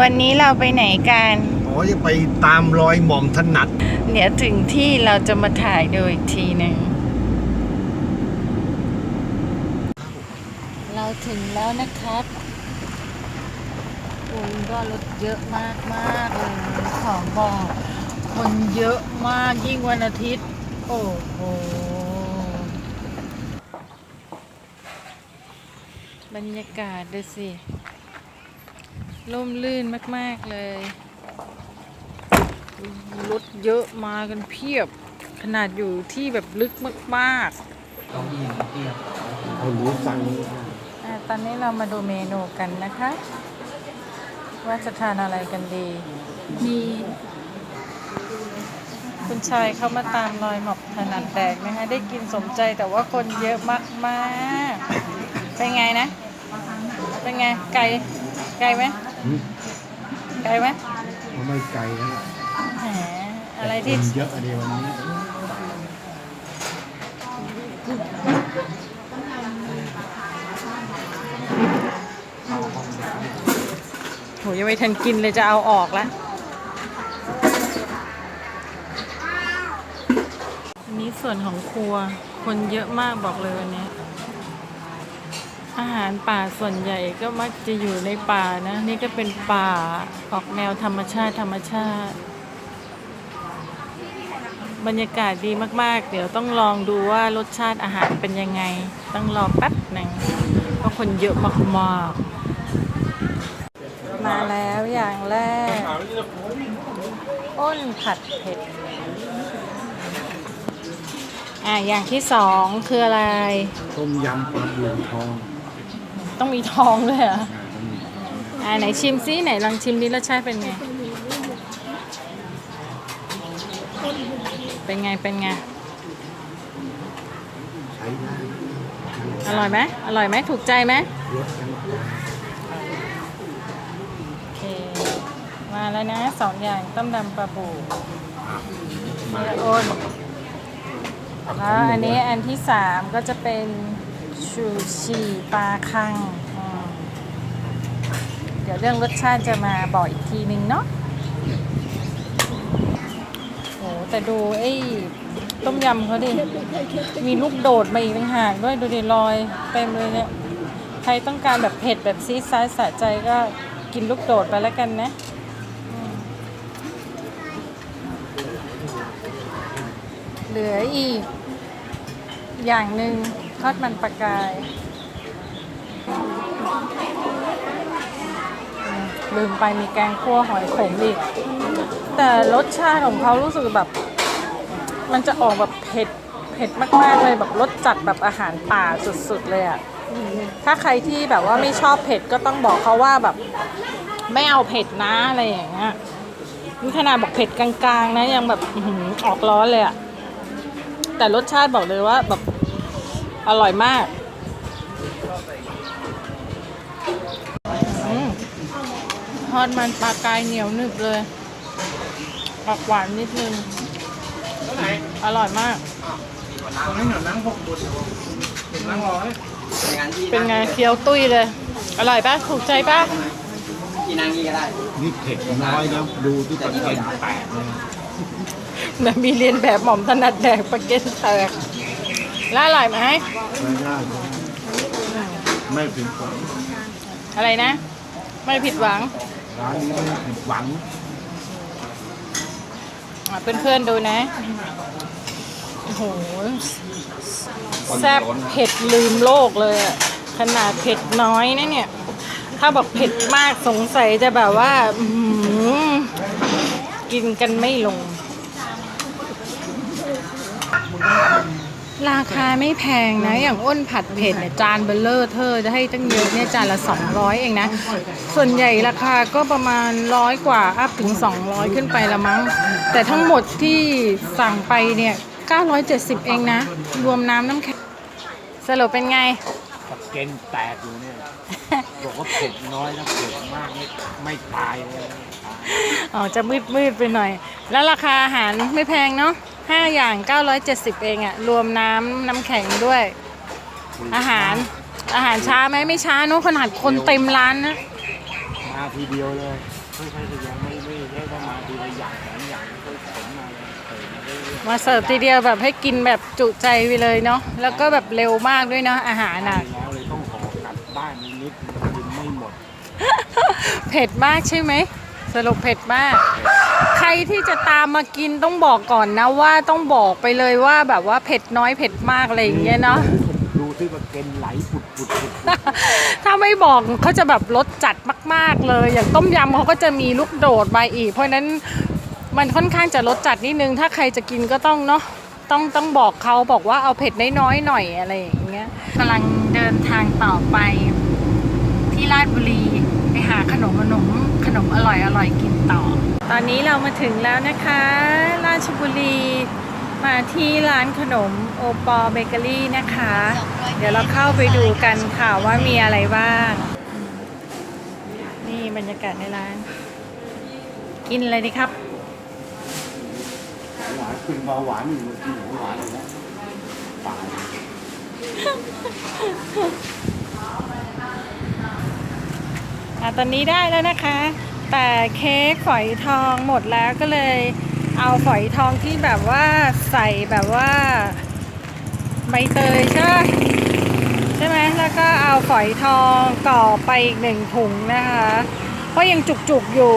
วันนี้เราไปไหนกันอ๋อจะไปตามรอยหม่อมถนัด เดี๋ยวถึงที่เราจะมาถ่ายดูอีกทีหนึ่งเราถึงแล้วนะครับคนก็รถเยอะมากมากๆเลยของบอกคนเยอะมากยิ่งวันอาทิตย์ โอ้โหบรรยากาศดูสิ ร่มรื่นมาก ๆ เลย รถเยอะมากันเพียบ ขนาดอยู่ที่แบบลึกมากคนรู้สั่งๆอะตอนนี้เรามาดูเมนูกันนะคะ ว่าจะทานอะไรกันดี มี คุณชายเข้ามาตามรอยหมอบถนัดแดกนะคะได้กินสมใจแต่ว่าคนเยอะมาก ๆ เป็นไงนะ เป็นไง ไกลไกลไหม ไกลไหมไม่ไกลนะแหมอะไรที่คนเยอะอะเดียววันนี้โหยังไม่ทันกินเลยจะเอาออกแล้วอันนี้ส่วนของครัว คนเยอะมากบอกเลยวันนี้ อาหารป่าส่วนใหญ่ก็มักจะอยู่ในป่านะ นี่ก็เป็นป่าออกแนวธรรมชาติธรรมชาติ บรรยากาศดีมาก ๆ เดี๋ยวต้องลองดูว่ารสชาติอาหารเป็นยังไง ต้องรอแป๊บหนึ่งเพราะคนเยอะมากๆมาแล้วอย่างแรก อ้นผัดเผ็ด อะอย่างที่สองคืออะไร ต้มยำปลาบูทอง ต้องมีทองด้วยเหรออ่าต้องมีอ่าไหนชิมซิไหนลองชิมดิรสชาติเป็นไง เป็นไงเป็นไง ใช้ได้อร่อยไหมอร่อยไหมถูกใจไหมรสกันโอเค มาแล้วนะสองอย่างต้มดำปลาบูมีละอ้นแล้วอันนี้อันที่สามก็จะเป็น ชูชีปลาคัง เดี๋ยวเรื่องรสชาติจะมาบอกอีกทีนึงเนาะโอ้แต่ดูไอ้ต้มยำเขาดิ มีลูกโดดมาอีกต่างหากด้วยดูดิลอยเต็มเลยเนี่ย ใครต้องการแบบเผ็ดแบบซีดซ้ายสะใจก็กินลูกโดดไปแล้วกันนะเหลืออีกอย่างหนึ่ง ทอดมันปลากาย ลืมไปมีแกงคั่วหอยขมอีก แต่รสชาติของเขารู้สึกแบบ มันจะออกแบบเผ็ดเผ็ดมากๆเลยแบบรสจัดแบบอาหารป่าสุดๆเลยอะถ้าใครที่แบบว่าไม่ชอบเผ็ดก็ต้องบอกเขาว่าแบบ ไม่เอาเผ็ดนะอะไรอย่างเงี้ยนี่ขนาดบอกเผ็ดกลางๆ นะยังแบบออหือออกร้อนเลยอะแต่รสชาติบอกเลยว่าแบบ อร่อยมากอืมทอดมันปลากายเหนียวหนึบเลยออกหวานนิดนึง อร่อยมากเป็นไงเคี้ยวตุ้ยเลย อร่อยปะถูกใจปะกี่นางกี่ก็ได้ นี่เผ็ดน้อยนะ ดูที่ตะเกียบแตกเลยแบบมีเรียนแบบหม่อมถนัดแดกปลาเก็ตแตก แล้วอร่อยไหมใช้ได้ไม่ผิดหวังอะไรนะ ไม่ผิดหวัง ร้านนี้ไม่ผิดหวังอะเพื่อนๆดูนะ โอ้โห แซ่บเผ็ดลืมโลกเลยอะขนาดเผ็ดน้อยนะเนี่ย ถ้าบอกเผ็ดมากสงสัยจะแบบว่า อื้อหือกินกันไม่ลง ราคาไม่แพงนะ อย่างอ้นผัดเผ็ดเนี่ยจานเบลเลอร์เธอจะให้ตั้งเยอะเนี่ยจานละ 200 เองนะ ส่วนใหญ่ราคาก็ประมาณร้อยกว่าอัพถึง 200 ขึ้นไปละมั้ง แต่ทั้งหมดที่สั่งไปเนี่ย 970 เองนะ รวมน้ำน้ำแข็งสรุปเป็นไงตะเกนแตกอยู่เนี่ยบอกว่าเผ็ดน้อยนะเผ็ดมากไม่ไม่ตายเลยอ๋อจะมืดมืดๆไปหน่อย แล้วราคาอาหารไม่แพงเนาะ ห้าอย่าง 970 เองอะรวมน้ำน้ำแข็งด้วย อาหารอาหารช้าไหมไม่ช้าเนอะขนาดคนเต็มร้านนะมมาทีเดียวเลยค่อยๆทีเดียวไม่ไม่ได้ว่ามาทีละอย่างสองอย่างค่อยๆขนมาเลยเติมมาเรื่อยๆมาเสิร์ฟทีเดียวแบบให้กินแบบจุใจไปเลยเนาะแล้วก็แบบเร็วมากด้วยเนาะอาหารน่ะ แล้วเลยต้องขอกลับบ้านนิดๆกินไม่หมดเผ็ดมากใช่ไหมสรุปเผ็ดมากใค รที่จะตามมากินต้องบอกก่อนนะว่าต้องบอกไปเลยว่าแบบว่าเผ็ดน้อยเผ็ดมากอะไรอย่างเงี้ยเนาะ ดูที่ว่าเกณฑ์ไหลปุดปุดปุดถ้าไม่บอกเขาจะแบบรสจัดมาก ๆ เลย อย่างต้มยำเขาก็จะมีลูกโดดมาอีก เพราะฉะนั้นมันค่อนข้างจะรสจัดนิดนึง ถ้าใครจะกินก็ต้องเนาะต้องต้องบอกเขาบอกว่าเอาเผ็ดน้อยๆหน่อยอะไรอย่างเงี้ยกำลังเดินทางต่อไป ที่ราชบุรีไปหาขนมขนมขนมอร่อยอร่อยกินต่อ ตอนนี้เรามาถึงแล้วนะคะ ราชบุรีมาที่ร้านขนมโอปอเบเกอรี่นะคะ เดี๋ยวเราเข้าไปดูกันค่ะว่ามีอะไรบ้าง นี่บรรยากาศในร้าน กินอะไรดีครับ หวานขึ้นเบาหวานอยู่กินของหวานเลยนะตายอะตอนนี้ได้แล้วนะคะ แต่เค้กฝอยทองหมดแล้วก็เลยเอาฝอยทองที่แบบว่าใส่แบบว่าใบเตยใช่ใช่ไหมแล้วก็เอาฝอยทองก่อไปอีกหนึ่งถุงนะคะ เพราะยังจุกๆอยู่